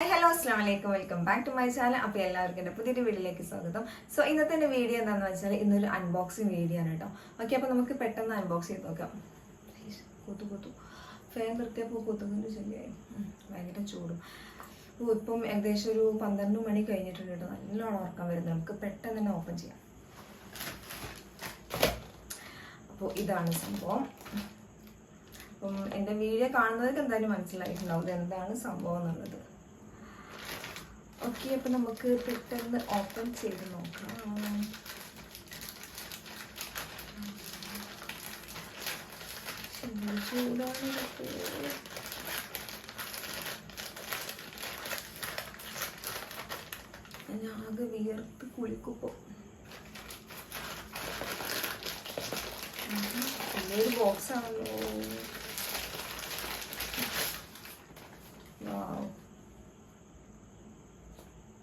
Hello അസ്ലാം വലൈക്കും welcome back to my channel അപ്പോൾ എല്ലാവർക്കും എന്റെ പുതിയൊരു വീഡിയോയിലേക്ക് സ്വാഗതം. സോ ഇന്നത്തെ എന്റെ വീഡിയോ എന്താണെന്ന് വെച്ചാൽ ഇന്നൊരു അൺബോക്സിങ് വീഡിയോ ആണ് കേട്ടോ. ഓക്കെ അപ്പോൾ നമുക്ക് പെട്ടെന്ന് അൺബോക്സ് ചെയ്ത് നോക്കാം. കൂത്തു കൂത്തു. ഫാൻ നിർത്തിയപ്പോൾ കൂത്തുകൊണ്ട് ശരിയായി ഭയങ്കര ചൂടും. ഓ ഇപ്പം ഏകദേശം ഒരു പന്ത്രണ്ട് മണി കഴിഞ്ഞിട്ടുണ്ട് കേട്ടോ. നല്ലോണം ഉറക്കം വരുന്നത് നമുക്ക് പെട്ടെന്ന് തന്നെ ഓപ്പൺ ചെയ്യാം. അപ്പോൾ ഇതാണ് സംഭവം. അപ്പം എന്റെ വീഡിയോ കാണുന്നവർക്ക് എന്തായാലും മനസ്സിലായിട്ടുണ്ടാവും എന്താണ് സംഭവം എന്നുള്ളത്. ഓക്കെ അപ്പം നമുക്ക് പെട്ടെന്ന് ഓപ്പൺ ചെയ്ത് നോക്കാം. ചൂടാണ് ആകെ വിയർത്ത് കുളിക്കുപ്പോ വലിയൊരു ബോക്സ് ആണല്ലോ Wow.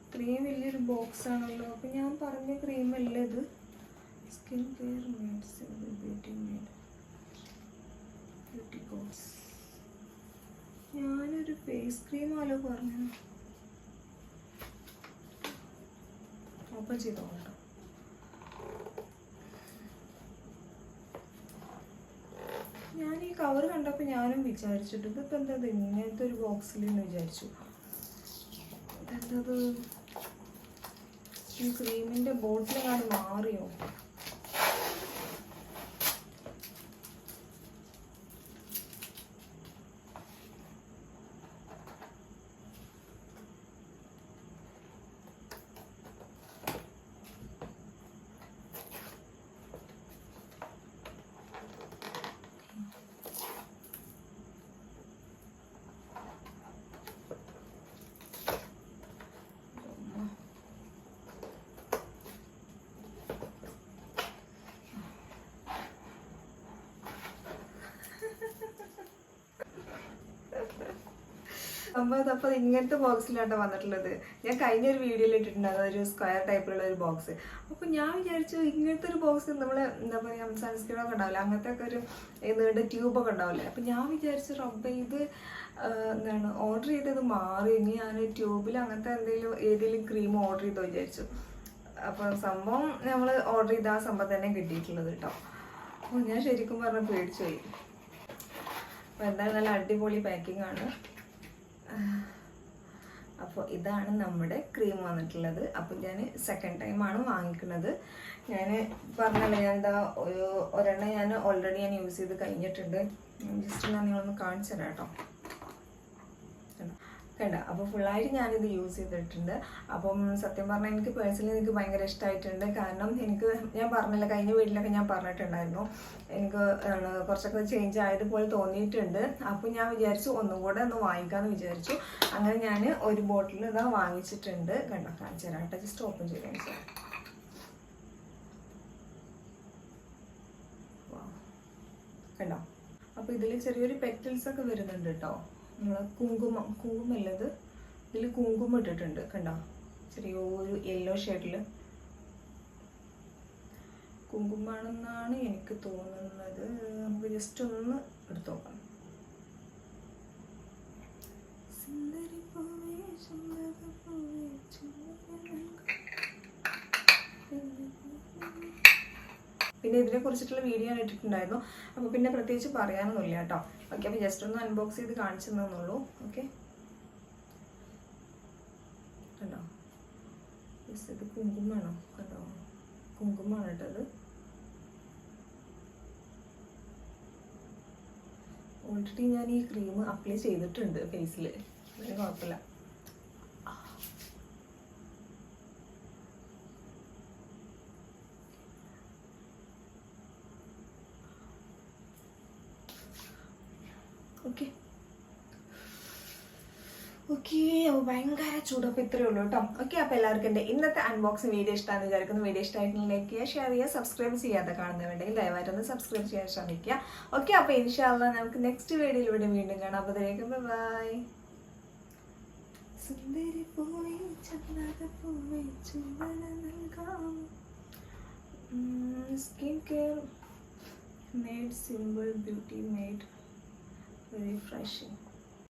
ഇത്രയും വലിയൊരു ബോക്സ് ആണല്ലോ അപ്പം ഞാൻ പറഞ്ഞ ക്രീം അല്ലേ ഇത്. Skin care maids beauty made beauty course ഞാനൊരു ഫേസ് ക്രീം ആലോ പറഞ്ഞു ഓപ്പൺ ചെയ്തോളാം ഞാൻ ഈ കവർ കണ്ടപ്പോൾ ഞാനും വിചാരിച്ചിട്ട് ഇതിപ്പോൾ എന്താ ഇങ്ങനത്തെ ഒരു ബോക്സിൽ എന്ന് വിചാരിച്ചു. എന്തത് ക്രീമിന്റെ ബോട്ടിൽ കാണി മാറിയോ? സംഭവം അപ്പോൾ ഇങ്ങനത്തെ ബോക്സിലാണ് വന്നിട്ടുള്ളത്. ഞാൻ കഴിഞ്ഞ ഒരു വീഡിയോയിൽ ഇട്ടിട്ടുണ്ടായിരുന്നു ഒരു സ്ക്വയർ ടൈപ്പിലുള്ള ഒരു ബോക്സ് അപ്പോൾ ഞാൻ വിചാരിച്ചു ഇങ്ങനത്തെ ഒരു ബോക്സ് നമ്മൾ എന്താ പറയുക സൺസ്ക്രീനൊക്കെ ഉണ്ടാവില്ല? അങ്ങനത്തെ ഒക്കെ ഒരു നീണ്ട ട്യൂബൊക്കെ ഉണ്ടാവില്ലേ? അപ്പോൾ ഞാൻ വിചാരിച്ചു റബ്ബ ഇത് എന്താണ് ഓർഡർ ചെയ്തത് മാറി. ഇനി ഞാൻ ട്യൂബിൽ അങ്ങനത്തെ എന്തെങ്കിലും ഏതെങ്കിലും ക്രീം ഓർഡർ ചെയ്തോ വിചാരിച്ചു. അപ്പോൾ സംഭവം നമ്മൾ ഓർഡർ ചെയ്ത ആ സംഭവം തന്നെ കിട്ടിയിട്ടുള്ളത് കേട്ടോ അപ്പോൾ ഞാൻ ശരിക്കും പറഞ്ഞ പേടിച്ചു പോയി. അപ്പോൾ എന്തായാലും നല്ല അടിപൊളി പാക്കിംഗ് ആണ്. അപ്പോൾ ഇതാണ് നമ്മുടെ ക്രീം വന്നിട്ടുള്ളത്. അപ്പോൾ ഞാൻ സെക്കൻഡ് ടൈമാണ് വാങ്ങിക്കുന്നത്. ഞാൻ പറഞ്ഞല്ലോ ഞാൻ എന്താ ഒരു ഒരെണ്ണം ഞാൻ ഓൾറെഡി ഞാൻ യൂസ് ചെയ്ത് കഴിഞ്ഞിട്ടുണ്ട്. ജസ്റ്റ് ഞാൻ നിങ്ങളൊന്ന് കാണിച്ചു തരാം കേട്ടോ. കണ്ട? അപ്പോൾ ഫുള്ളായിട്ട് ഞാനിത് യൂസ് ചെയ്തിട്ടുണ്ട്. അപ്പം സത്യം പറഞ്ഞാൽ എനിക്ക് പേഴ്സണലി എനിക്ക് ഭയങ്കര ഇഷ്ടമായിട്ടുണ്ട് കാരണം എനിക്ക് ഞാൻ പറഞ്ഞില്ല കഴിഞ്ഞ വീട്ടിലൊക്കെ ഞാൻ പറഞ്ഞിട്ടുണ്ടായിരുന്നു. എനിക്ക് കുറച്ചൊക്കെ ചേഞ്ച് ആയതുപോലെ തോന്നിയിട്ടുണ്ട്. അപ്പോൾ ഞാൻ വിചാരിച്ചു ഒന്നും കൂടെ ഒന്ന് വാങ്ങിക്കാമെന്ന് വിചാരിച്ചു. അങ്ങനെ ഞാൻ ഒരു ബോട്ടിൽ ഇതാ വാങ്ങിച്ചിട്ടുണ്ട്. കണ്ടോ? കാണിച്ചു തരാം കേട്ടോ. ജസ്റ്റ് ഓപ്പൺ ചെയ്ത് കാണിച്ചു തരാം. കണ്ടോ? അപ്പോൾ ഇതിൽ ചെറിയൊരു പെറ്റൽസ് ഒക്കെ വരുന്നുണ്ട് കേട്ടോ നമ്മളെ കുങ്കുമം കുങ്കുമല്ലത് ഇതിൽ കുങ്കുമം ഇട്ടിട്ടുണ്ട് കണ്ടോ? ചെറിയൊരു യെല്ലോ ഷെയ്ഡിൽ കുങ്കുമാണെന്നാണ് എനിക്ക് തോന്നുന്നത്. നമുക്ക് ജസ്റ്റ് ഒന്ന് എടുത്തു നോക്കാം. ഇതിനെ കുറിച്ചിട്ടുള്ള വീഡിയോ ഞാൻ ഇട്ടിട്ടുണ്ടായിരുന്നു. അപ്പോൾ പിന്നെ പ്രത്യേകിച്ച് പറയാനൊന്നുമില്ല കേട്ടോ. ഓക്കെ അപ്പോൾ ജസ്റ്റ് ഒന്ന് അൺബോക്സ് ചെയ്ത് കാണിച്ചു തന്നുള്ളൂ ഓക്കെ കണ്ടോ? ജസ്റ്റ് ഇത് കുങ്കുമാണോ കണ്ടോ? കുങ്കുമാണ് കേട്ടത് ഓൾറെഡി ഞാൻ ഈ ക്രീം അപ്ലൈ ചെയ്തിട്ടുണ്ട് ഫേസിൽ കുഴപ്പമില്ല. ഓക്കെ. ഓക്കെ അപ്പോൾ ഭയങ്കര ചൂടപ്പം ഇത്രയേ ഉള്ളൂ കേട്ടോ. ഓക്കെ അപ്പോൾ എല്ലാവർക്കും എന്റെ ഇന്നത്തെ അൺബോക്സിങ് വീഡിയോ ഇഷ്ടമാണെന്ന് വിചാരിക്കുന്നു. വീഡിയോ ഇഷ്ടമായിട്ട് ലൈക്ക് ചെയ്യുക ഷെയർ ചെയ്യുക സബ്സ്ക്രൈബ് ചെയ്യാതെ കാണുന്നവരുണ്ടെങ്കിൽ ദയവായിട്ടൊന്ന് സബ്സ്ക്രൈബ് ചെയ്യാൻ ശ്രമിക്കുക. ഓക്കെ അപ്പോൾ ഇൻഷാല്ല നമുക്ക് നെക്സ്റ്റ് വീഡിയോയിലൂടെ വീണ്ടും കാണാം. അപ്പോൾ അതിലേക്ക് ബൈ സുന്ദരി പൂവേ നൽകാം. Skin care made simple beauty very refreshing